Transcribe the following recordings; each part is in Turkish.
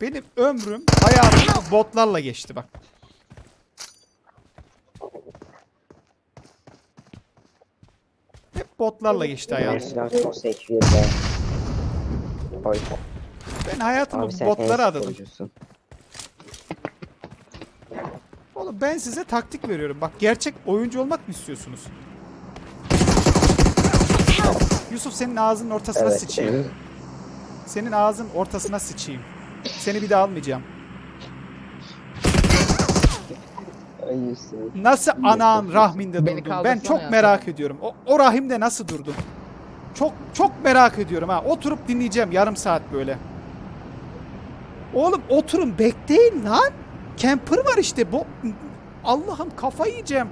benim ömrüm hayatım botlarla geçti bak. Hep botlarla geçti hayatım. silah çok sekiyor be. Oy. Ben hayatımı Abi sen botlara en adadım. sporcusun. Oğlum ben size taktik veriyorum. Bak gerçek oyuncu olmak mı istiyorsunuz? Yusuf senin ağzının ortasına Evet. sıçayım. Senin ağzın ortasına sıçayım. Seni bir daha almayacağım. Ay Yusuf. Nasıl anağın rahminde Beni durdun? Ben kaldırsana çok ya. merak ediyorum. O, o rahimde nasıl durdun? Çok çok merak ediyorum ha. Oturup dinleyeceğim yarım saat böyle. Oğlum oturun bekleyin lan. Camper var işte. Bu Allah'ım kafa yiyeceğim.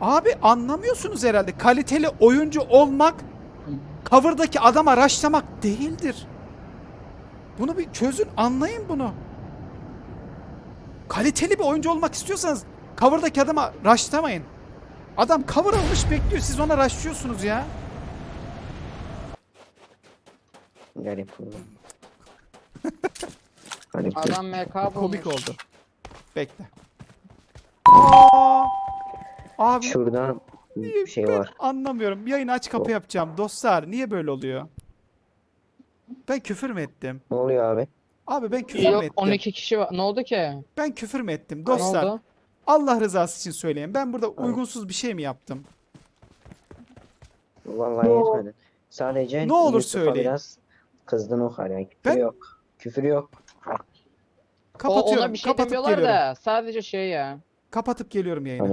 Abi anlamıyorsunuz herhalde. Kaliteli oyuncu olmak cover'daki adama raşlamak değildir. Bunu bir çözün, anlayın bunu. Kaliteli bir oyuncu olmak istiyorsanız cover'daki adama raşlamayın. Adam cover almış bekliyor. Siz ona raşlıyorsunuz ya. Garip oldu. Garip. Adam MK bulmuş. Komik oldu. Bekle. Aa! Abi Şuradan bir şey ben var. anlamıyorum. Yayını aç kapı yapacağım. Dostlar niye böyle oluyor? Ben küfür mü ettim? Ne oluyor abi? Abi ben küfür mü Yok ettim? 12 kişi var. Ne oldu ki? Ben küfür mü ettim? Ne Dostlar oldu? Allah rızası için söyleyin. Ben burada uygunsuz bir şey mi yaptım? Vallahi yetmedi. Sadece Ne olur Yusuf'a söyleyin. biraz kızdın o kadar. Küfür Ben- yok. Küfür yok. O, Kapatıyorum. ona bir şey kapatıp demiyorlar geliyorum. da sadece şey ya. Kapatıp geliyorum yayını. Tamam.